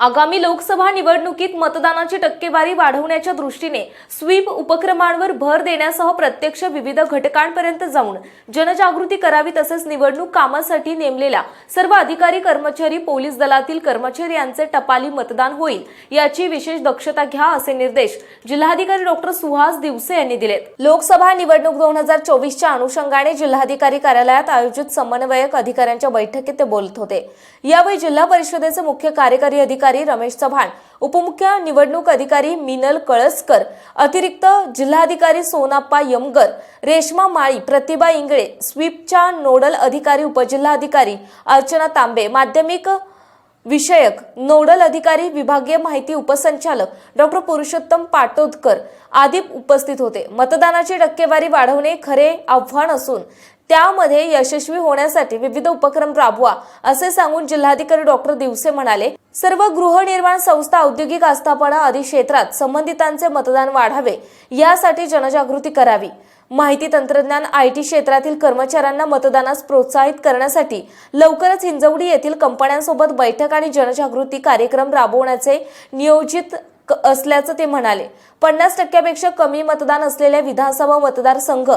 आगामी लोकसभा निवडणुकीत मतदानाची टक्केवारी वाढवण्याच्या दृष्टीने स्वीप उपक्रमांवर भर देण्यासह प्रत्यक्ष विविध घटकांपर्यंत जाऊन जनजागृती करावी तसेच निवडणूक कामासाठी नेमलेल्या सर्व अधिकारी कर्मचारी पोलीस दलातील कर्मचारी यांचे टपाली मतदान होईल याची विशेष दक्षता घ्या असे निर्देश जिल्हाधिकारी डॉक्टर सुहास दिवसे यांनी दिलेत. लोकसभा निवडणूक दोन हजार चोवीसच्या अनुषंगाने जिल्हाधिकारी कार्यालयात आयोजित समन्वयक अधिकाऱ्यांच्या बैठकीत ते बोलत होते. यावेळी जिल्हा परिषदेचे मुख्य कार्यकारी अधिकारी रमेश चव्हाण उपमुख्य निवडणूक अधिकारी मिनल कळसकर अतिरिक्त जिल्हाधिकारी सोनाप्पा यमगर रेश्मा माळी प्रतिभा इंगळे स्वीपच्या नोडल अधिकारी उपजिल्हाधिकारी अर्चना तांबे माध्यमिक विषयक नोडल अधिकारी विभागीय माहिती उपसंचालक डॉक्टर पुरुषोत्तम पाटोदकर आदी उपस्थित होते. मतदानाची टक्केवारी वाढवणे खरे आव्हान असून त्यामध्ये यशस्वी होण्यासाठी विविध उपक्रम राबवा असे सांगून जिल्हाधिकारी डॉक्टर दिवसे म्हणाले. सर्व गृहनिर्माण संस्था औद्योगिक आस्थापना आदी क्षेत्रात संबंधितांचे मतदान वाढावे यासाठी जनजागृती करावी. माहिती तंत्रज्ञान आय टी क्षेत्रातील कर्मचाऱ्यांना मतदानास प्रोत्साहित करण्यासाठी लवकरच हिंजवडी येथील कंपन्यांसोबत बैठक आणि जनजागृती कार्यक्रम राबवण्याचे नियोजित असल्याचं ते म्हणाले. पन्नास टक्क्यापेक्षा कमी मतदान असलेल्या विधानसभा मतदारसंघ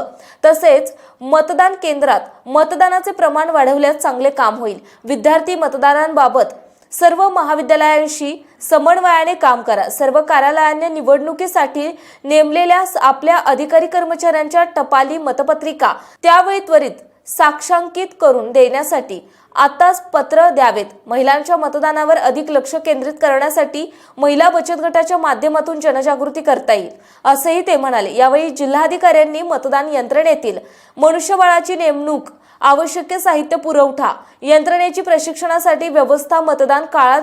तसेच मतदान केंद्रात मतदानाचे प्रमाण वाढवल्यास चांगले काम होईल. विद्यार्थी मतदारांबाबत सर्व महाविद्यालयांशी समन्वयाने काम करा. सर्व कार्यालयांनी निवडणुकीसाठी नेमलेल्या आपल्या अधिकारी कर्मचाऱ्यांच्या टपाली मतपत्रिका त्यावेळी त्वरित साक्षांकित करून देण्यासाठी आताच पत्र द्यावेत. महिलांच्या मतदानावर अधिक लक्ष केंद्रित करण्यासाठी महिला बचत गटाच्या माध्यमातून जनजागृती करता येईल असेही ते म्हणाले. यावेळी जिल्हाधिकाऱ्यांनी मतदान यंत्रणेतील मनुष्यबळाची नेमणूक आवश्यक साहित्य पुरवठा यंत्रणेची प्रशिक्षणासाठी व्यवस्था मतदान काळात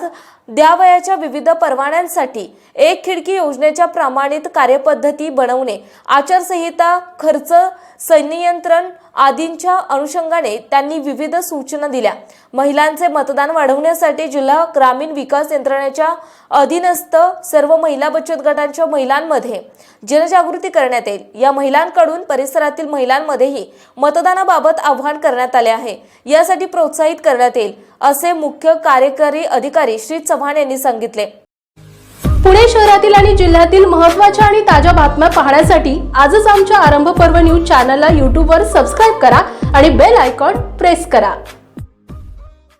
द्यावयाच्या विविध परवान्यांसाठी एक खिडकी योजनेच्या प्रमाणित कार्यपद्धती बनवणे आचारसंहिता खर्च संनियंत्रण आदींच्या अनुषंगाने त्यांनी विविध सूचना दिल्या. महिलांचे मतदान वाढवण्यासाठी जिल्हा ग्रामीण विकास यंत्रणेच्या अधीनस्थ सर्व महिला बचत गटांच्या महिलांमध्ये जनजागृती करण्यात येईल. या महिलांकडून परिसरातील महिलांमध्येही मतदानाबाबत आवाहन करण्यात आले आहे. यासाठी प्रोत्साहित करण्यात येईल. असे मुख्य कार्यकारी अधिकारी श्री चव्हाण यांनी सांगितले. पुणे शहरातील आणि जिल्ह्यातील महत्त्वाच्या आणि ताज्या बातम्या पाहण्यासाठी आजच आमच्या आरंभ पर्व न्यूज चॅनलला यूट्यूबवर सबस्क्राईब करा आणि बेल आयकॉन प्रेस करा.